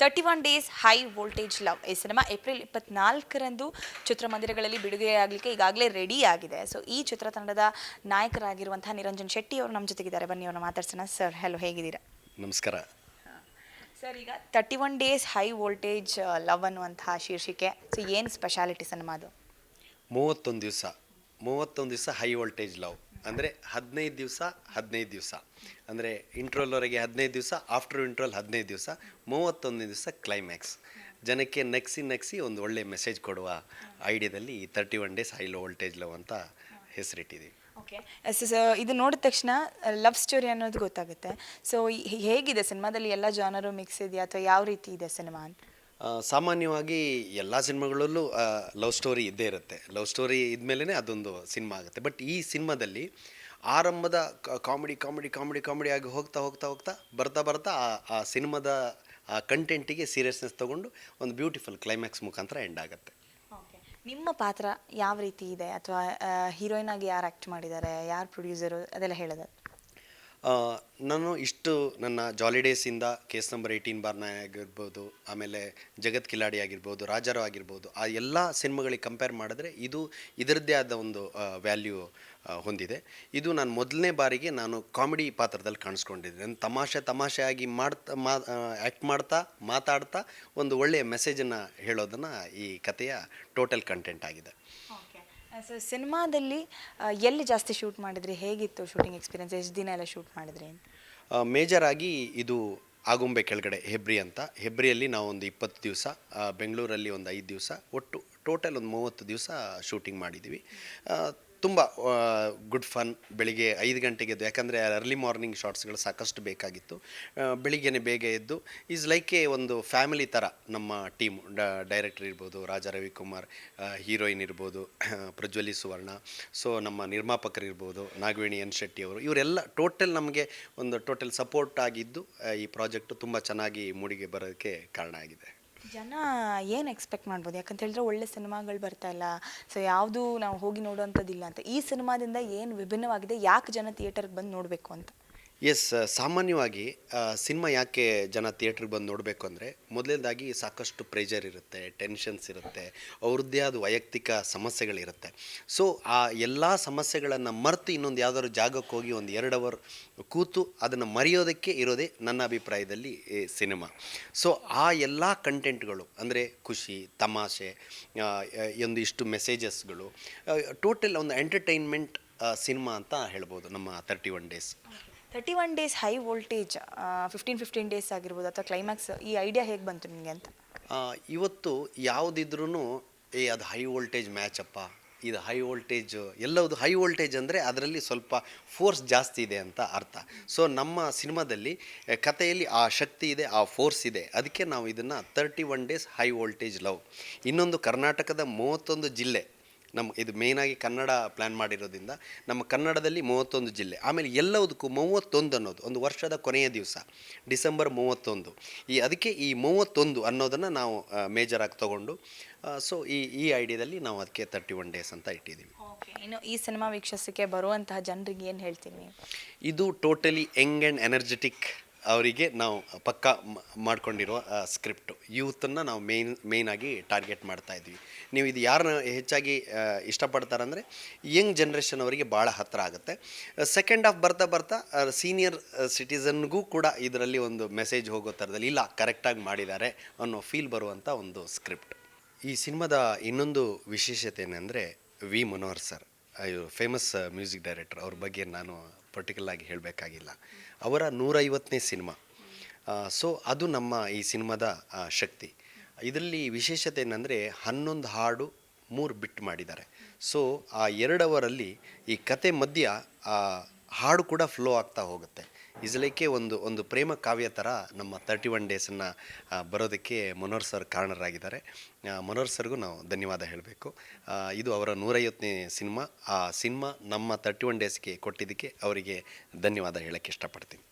Thirty one days high voltage love ಈ cinema April ಇಪ್ಪತ್ನಾಲ್ಕರಂದು ಚಿತ್ರಮಂದಿರಗಳಲ್ಲಿ ಬಿಡುಗಡೆಯಾಗಲಿಕ್ಕೆ ಈಗಾಗಲೇ ರೆಡಿ ಆಗಿದೆ. ಸೊ ಈ ಚಿತ್ರತಂಡದ ನಾಯಕರಾಗಿರುವಂತಹ ನಿರಂಜನ್ ಶೆಟ್ಟಿ ಅವರು ನಮ್ಮ ಜೊತೆಗಿದ್ದಾರೆ. ಬನ್ನಿ ಅವ್ರನ್ನ ಮಾತಾಡ್ಸೋಣ. ಸರ್ ಹಲೋ ಹೇಗಿದ್ದೀರಾ? ನಮಸ್ಕಾರ. ಸರ್ ಈಗ thirty one days high voltage love ಅನ್ನುವಂತಹ ಶೀರ್ಷಿಕೆ. ಸೊ ಏನು ಸ್ಪೆಷಾಲಿಟಿ ಸಿನಿಮಾ ಅದು? ಮೂವತ್ತೊಂದು ದಿವಸ. ಮೂವತ್ತೊಂದು ದಿವಸ ಹೈ ವೋಲ್ಟೇಜ್ ಲವ್ ಅಂದರೆ ಹದಿನೈದು ದಿವಸ ಹದಿನೈದು ದಿವಸ. ಅಂದರೆ ಇಂಟ್ರೋಲ್ವರೆಗೆ ಹದಿನೈದು ದಿವಸ, ಆಫ್ಟರ್ ಇಂಟ್ರೋಲ್ ಹದಿನೈದು ದಿವಸ ಮೂವತ್ತೊಂದನೇ ದಿವಸ ಕ್ಲೈಮ್ಯಾಕ್ಸ್ ಜನಕ್ಕೆ ನಗ್ಸಿ ನಗ್ಸಿ ಒಂದು ಒಳ್ಳೆ ಮೆಸೇಜ್ ಕೊಡುವ ಐಡಿಯಾದಲ್ಲಿ thirty one days high low voltage love ಅಂತ ಹೆಸರಿಟ್ಟಿದ್ದೀವಿ. ಓಕೆ ಇದು ನೋಡಿದ ತಕ್ಷಣ ಲವ್ ಸ್ಟೋರಿ ಅನ್ನೋದು ಗೊತ್ತಾಗುತ್ತೆ. ಸೊ ಹೇಗಿದೆ ಸಿನಿಮಾದಲ್ಲಿ ಎಲ್ಲ ಜಾನರು ಮಿಕ್ಸ್ ಇದೆಯಾ ಅಥವಾ ಯಾವ ರೀತಿ ಇದೆ ಸಿನಿಮಾ ಅಂತ? ಸಾಮಾನ್ಯವಾಗಿ ಎಲ್ಲ ಸಿನಿಮಾಗಳಲ್ಲೂ ಲವ್ ಸ್ಟೋರಿ ಇದ್ದೇ ಇರುತ್ತೆ. ಲವ್ ಸ್ಟೋರಿ ಇದ್ಮೇಲೆ ಅದೊಂದು ಸಿನಿಮಾ ಆಗುತ್ತೆ. ಬಟ್ ಈ ಸಿನಿಮಾದಲ್ಲಿ ಆರಂಭದ ಕಾಮಿಡಿ ಕಾಮಿಡಿ ಕಾಮಿಡಿ ಕಾಮಿಡಿ ಆಗಿ ಹೋಗ್ತಾ ಹೋಗ್ತಾ ಹೋಗ್ತಾ, ಬರ್ತಾ ಬರ್ತಾ ಆ ಆ ಸಿನಿಮಾದ, ಆ ಕಂಟೆಂಟಿಗೆ ಸೀರಿಯಸ್ನೆಸ್ ತೊಗೊಂಡು ಒಂದು ಬ್ಯೂಟಿಫುಲ್ ಕ್ಲೈಮ್ಯಾಕ್ಸ್ ಮುಖಾಂತರ ಎಂಡ್ ಆಗುತ್ತೆ. ನಿಮ್ಮ ಪಾತ್ರ ಯಾವ ರೀತಿ ಇದೆ? ಅಥವಾ ಹೀರೋಯಿನ್ ಆಗಿ ಯಾರು ಆ್ಯಕ್ಟ್ ಮಾಡಿದ್ದಾರೆ? ಯಾರು ಪ್ರೊಡ್ಯೂಸರು ಅದೆಲ್ಲ ಹೇಳೋದು? ನಾನು ಇಷ್ಟು ನನ್ನ ಜಾಲಿ ಡೇಸಿಂದ ಕೇಸ್ ನಂಬರ್ ಏಯ್ಟೀನ್ ಬಾರ್ ನಾಯ ಆಗಿರ್ಬೋದು, ಆಮೇಲೆ ಜಗತ್ ಕಿಲಾಡಿ ಆಗಿರ್ಬೋದು, ರಾಜಾರಾವ್ ಆಗಿರ್ಬೋದು, ಆ ಎಲ್ಲ ಸಿನಿಮಾಗಳಿಗೆ ಕಂಪೇರ್ ಮಾಡಿದ್ರೆ ಇದು ಇದರದ್ದೇ ಆದ ಒಂದು ವ್ಯಾಲ್ಯೂ ಹೊಂದಿದೆ. ಇದು ನಾನು ಮೊದಲನೇ ಬಾರಿಗೆ ನಾನು ಕಾಮಿಡಿ ಪಾತ್ರದಲ್ಲಿ ಕಾಣಿಸ್ಕೊಂಡಿದ್ದೆ ನಾನು ತಮಾಷೆ ತಮಾಷೆಯಾಗಿ ಮಾಡ್ತಾ, ಮಾ ಆ್ಯಕ್ಟ್ ಮಾಡ್ತಾ, ಮಾತಾಡ್ತಾ ಒಂದು ಒಳ್ಳೆಯ ಮೆಸೇಜನ್ನು ಹೇಳೋದನ್ನು ಈ ಕಥೆಯ ಟೋಟಲ್ ಕಂಟೆಂಟ್ ಆಗಿದೆ. ಸೊ ಸಿನಿಮಾದಲ್ಲಿ ಎಲ್ಲಿ ಜಾಸ್ತಿ ಶೂಟ್ ಮಾಡಿದ್ರಿ? ಹೇಗಿತ್ತು ಶೂಟಿಂಗ್ ಎಕ್ಸ್ಪೀರಿಯನ್ಸ್ ಎಷ್ಟು ದಿನ ಎಲ್ಲ ಶೂಟ್ ಮಾಡಿದ್ರಿ? ಮೇಜರ್ ಆಗಿ ಇದು ಆಗುಂಬೆ ಕೆಳಗಡೆ ಹೆಬ್ರಿ ಅಂತ. ಹೆಬ್ರಿಯಲ್ಲಿ ನಾವು ಒಂದು ಇಪ್ಪತ್ತು ದಿವಸ ಬೆಂಗಳೂರಲ್ಲಿ ಒಂದು ಐದು ದಿವಸ, ಒಟ್ಟು ಟೋಟಲ್ ಒಂದು ಮೂವತ್ತು ದಿವಸ ಶೂಟಿಂಗ್ ಮಾಡಿದ್ದೀವಿ ತುಂಬ ಗುಡ್ ಫನ್ ಬೆಳಿಗ್ಗೆ ಐದು ಗಂಟೆಗೆ ಎದ್ದು, ಯಾಕಂದರೆ ಅರ್ಲಿ ಮಾರ್ನಿಂಗ್ ಶಾರ್ಟ್ಸ್ಗಳು ಸಾಕಷ್ಟು ಬೇಕಾಗಿತ್ತು. ಬೆಳಿಗ್ಗೆನೇ ಬೇಗ ಎದ್ದು ಈಸ್ ಲೈಕ್ ಎ ಒಂದು ಫ್ಯಾಮಿಲಿ ಥರ ನಮ್ಮ ಟೀಮ್ ಡೈರೆಕ್ಟರ್ ಇರ್ಬೋದು, ರಾಜಾ ರವಿಕುಮಾರ್ ಹೀರೋಯಿನ್ ಇರ್ಬೋದು, ಪ್ರಜ್ವಲಿ ಸುವರ್ಣ ಸೊ ನಮ್ಮ ನಿರ್ಮಾಪಕರು ಇರ್ಬೋದು, ನಾಗವೇಣಿ ಎನ್ ಶೆಟ್ಟಿ ಅವರು, ಇವರೆಲ್ಲ ಟೋಟಲ್ ನಮಗೆ ಒಂದು ಟೋಟಲ್ ಸಪೋರ್ಟ್ ಆಗಿದ್ದು ಈ ಪ್ರಾಜೆಕ್ಟು ತುಂಬ ಚೆನ್ನಾಗಿ ಮೂಡಿಗೆ ಬರೋದಕ್ಕೆ ಕಾರಣ ಆಗಿದೆ. ಜನ ಏನು ಎಕ್ಸ್ಪೆಕ್ಟ್ ಮಾಡ್ಬೋದು? ಯಾಕಂತ ಹೇಳಿದ್ರೆ ಒಳ್ಳೆ ಸಿನಿಮಾಗಳು ಬರ್ತಾ ಇಲ್ಲ. ಸೊ ಯಾವುದು ನಾವು ಹೋಗಿ ನೋಡೋವಂಥದ್ದಿಲ್ಲ ಅಂತ. ಈ ಸಿನಿಮಾದಿಂದ ಏನು ವಿಭಿನ್ನವಾಗಿದೆ? ಯಾಕೆ ಜನ ಥಿಯೇಟರ್ಗೆ ಬಂದು ನೋಡಬೇಕು ಅಂತ? ಎಸ್ ಸಾಮಾನ್ಯವಾಗಿ ಸಿನಿಮಾ ಯಾಕೆ ಜನ ಥಿಯೇಟ್ರಿಗೆ ಬಂದು ನೋಡಬೇಕು ಅಂದರೆ, ಮೊದಲನೇದಾಗಿ ಸಾಕಷ್ಟು ಪ್ರೆಷರ್ ಇರುತ್ತೆ ಟೆನ್ಷನ್ಸ್ ಇರುತ್ತೆ, ಅವ್ರದ್ದೇ ಆದ ವೈಯಕ್ತಿಕ ಸಮಸ್ಯೆಗಳಿರುತ್ತೆ. ಸೊ ಆ ಎಲ್ಲ ಸಮಸ್ಯೆಗಳನ್ನು ಮರೆತು ಇನ್ನೊಂದು ಯಾವ್ದಾದ್ರು ಜಾಗಕ್ಕೆ ಹೋಗಿ ಒಂದು ಎರಡು ಅವರ್ ಕೂತು ಅದನ್ನು ಮರೆಯೋದಕ್ಕೆ ಇರೋದೇ ನನ್ನ ಅಭಿಪ್ರಾಯದಲ್ಲಿ ಸಿನಿಮಾ. ಸೊ ಆ ಎಲ್ಲ ಕಂಟೆಂಟ್ಗಳು ಅಂದರೆ ಖುಷಿ, ತಮಾಷೆ ಒಂದಿಷ್ಟು ಮೆಸೇಜಸ್ಗಳು ಟೋಟಲ್ ಒಂದು ಎಂಟರ್ಟೈನ್ಮೆಂಟ್ ಸಿನಿಮಾ ಅಂತ ಹೇಳ್ಬೋದು ನಮ್ಮ thirty one days thirty one days high voltage fifteen fifteen days ಆಗಿರ್ಬೋದು, ಅಥವಾ ಕ್ಲೈಮ್ಯಾಕ್ಸ್ ಈ ಐಡಿಯಾ ಹೇಗೆ ಬಂತು ನಿಮಗೆ ಅಂತ? ಇವತ್ತು ಯಾವುದಿದ್ರೂ ಏ, ಅದು ಹೈ ವೋಲ್ಟೇಜ್ ಮ್ಯಾಚ್ ಅಪ್ಪ, ಇದು ಹೈ ವೋಲ್ಟೇಜ್ ಎಲ್ಲವುದು ಹೈ ವೋಲ್ಟೇಜ್ ಅಂದರೆ ಅದರಲ್ಲಿ ಸ್ವಲ್ಪ ಫೋರ್ಸ್ ಜಾಸ್ತಿ ಇದೆ ಅಂತ ಅರ್ಥ. ಸೊ ನಮ್ಮ ಸಿನಿಮಾದಲ್ಲಿ ಕಥೆಯಲ್ಲಿ ಆ ಶಕ್ತಿ ಇದೆ, ಆ ಫೋರ್ಸ್ ಇದೆ. ಅದಕ್ಕೆ ನಾವು ಇದನ್ನು thirty one days high voltage love ಇನ್ನೊಂದು ಕರ್ನಾಟಕದ ಮೂವತ್ತೊಂದು ಜಿಲ್ಲೆ ನಮ್ಮ ಇದು ಮೇಯ್ನಾಗಿ ಕನ್ನಡ ಪ್ಲ್ಯಾನ್ ಮಾಡಿರೋದ್ರಿಂದ ನಮ್ಮ ಕನ್ನಡದಲ್ಲಿ ಮೂವತ್ತೊಂದು ಜಿಲ್ಲೆ ಆಮೇಲೆ ಎಲ್ಲದಕ್ಕೂ ಮೂವತ್ತೊಂದು ಅನ್ನೋದು ಒಂದು ವರ್ಷದ ಕೊನೆಯ ದಿವಸ ಡಿಸೆಂಬರ್ ಮೂವತ್ತೊಂದು. ಈ ಅದಕ್ಕೆ ಈ ಮೂವತ್ತೊಂದು ಅನ್ನೋದನ್ನು ನಾವು ಮೇಜರಾಗಿ ಆಗಿ ತೊಗೊಂಡು ಸೊ ಈ ಈ ಐಡಿಯಾದಲ್ಲಿ ನಾವು ಅದಕ್ಕೆ ತರ್ಟಿ ಒನ್ ಡೇಸ್ ಅಂತ ಇಟ್ಟಿದ್ದೀವಿ ಇನ್ನು ಈ ಸಿನಿಮಾ ವೀಕ್ಷಿಸಕ್ಕೆ ಬರುವಂತಹ ಜನರಿಗೆ ಏನು ಹೇಳ್ತೀನಿ ಇದು ಟೋಟಲಿ ಯಂಗ್ ಆ್ಯಂಡ್ ಎನರ್ಜೆಟಿಕ್ ಅವರಿಗೆ ನಾವು ಪಕ್ಕ ಮಾಡ್ಕೊಂಡಿರುವ ಸ್ಕ್ರಿಪ್ಟು ಯೂತನ್ನು ನಾವು ಮೇನ್ ಮೇಯ್ನಾಗಿ ಟಾರ್ಗೆಟ್ ಮಾಡ್ತಾ ಇದ್ವಿ. ನೀವು ಇದು ಯಾರನ್ನ ಹೆಚ್ಚಾಗಿ ಇಷ್ಟಪಡ್ತಾರಂದರೆ ಯಂಗ್ ಜನ್ರೇಷನ್ ಅವರಿಗೆ ಭಾಳ ಹತ್ತಿರ ಆಗುತ್ತೆ. ಸೆಕೆಂಡ್ ಹಾಫ್ ಬರ್ತಾ ಬರ್ತಾ ಸೀನಿಯರ್ ಸಿಟಿಸನ್ಗೂ ಕೂಡ ಇದರಲ್ಲಿ ಒಂದು ಮೆಸೇಜ್ ಹೋಗೋ ಥರದಲ್ಲಿ, ಇಲ್ಲ ಕರೆಕ್ಟಾಗಿ ಮಾಡಿದ್ದಾರೆ ಅನ್ನೋ ಫೀಲ್ ಬರುವಂಥ ಒಂದು ಸ್ಕ್ರಿಪ್ಟ್ ಈ ಸಿನಿಮಾದ ಇನ್ನೊಂದು ವಿಶೇಷತೆ ಏನಂದರೆ V. Manohar sir famous music director ಅವ್ರ ಬಗ್ಗೆ ನಾನು ಪರ್ಟಿಕ್ಯುಲರ್ ಆಗಿ ಹೇಳಬೇಕಾಗಿಲ್ಲ. ಅವರ ನೂರೈವತ್ತನೇ ಸಿನಿಮಾ. ಸೊ ಅದು ನಮ್ಮ ಈ ಸಿನಿಮಾದ ಶಕ್ತಿ. ಇದರಲ್ಲಿ ವಿಶೇಷತೆ ಏನಂದರೆ ಹನ್ನೊಂದು ಹಾಡು ಮೂರು ಬಿಟ್ಟು ಮಾಡಿದ್ದಾರೆ. ಸೊ ಆ ಎರಡು ಅವರಲ್ಲಿ ಈ ಕತೆ ಮಧ್ಯ ಹಾಡು ಕೂಡ ಫ್ಲೋ ಆಗ್ತಾ ಹೋಗುತ್ತೆ. ಇಸಲಿಕ್ಕೆ ಒಂದು ಒಂದು ಪ್ರೇಮ ಕಾವ್ಯ ಥರ ನಮ್ಮ ತರ್ಟಿ ಒನ್ ಡೇಸನ್ನು ಬರೋದಕ್ಕೆ ಮನೋಹರ್ ಸರ್ ಕಾರಣರಾಗಿದ್ದಾರೆ. ಮನೋಹರ್ ಸರ್ಗೂ ನಾವು ಧನ್ಯವಾದ ಹೇಳಬೇಕು. ಇದು ಅವರ ನೂರೈವತ್ತನೇ ಸಿನಿಮಾ. ಆ ಸಿನಿಮಾ ನಮ್ಮ ತರ್ಟಿ ಒನ್ ಡೇಸ್ಗೆ ಕೊಟ್ಟಿದ್ದಕ್ಕೆ ಅವರಿಗೆ ಧನ್ಯವಾದ ಹೇಳೋಕ್ಕೆ ಇಷ್ಟಪಡ್ತೀನಿ.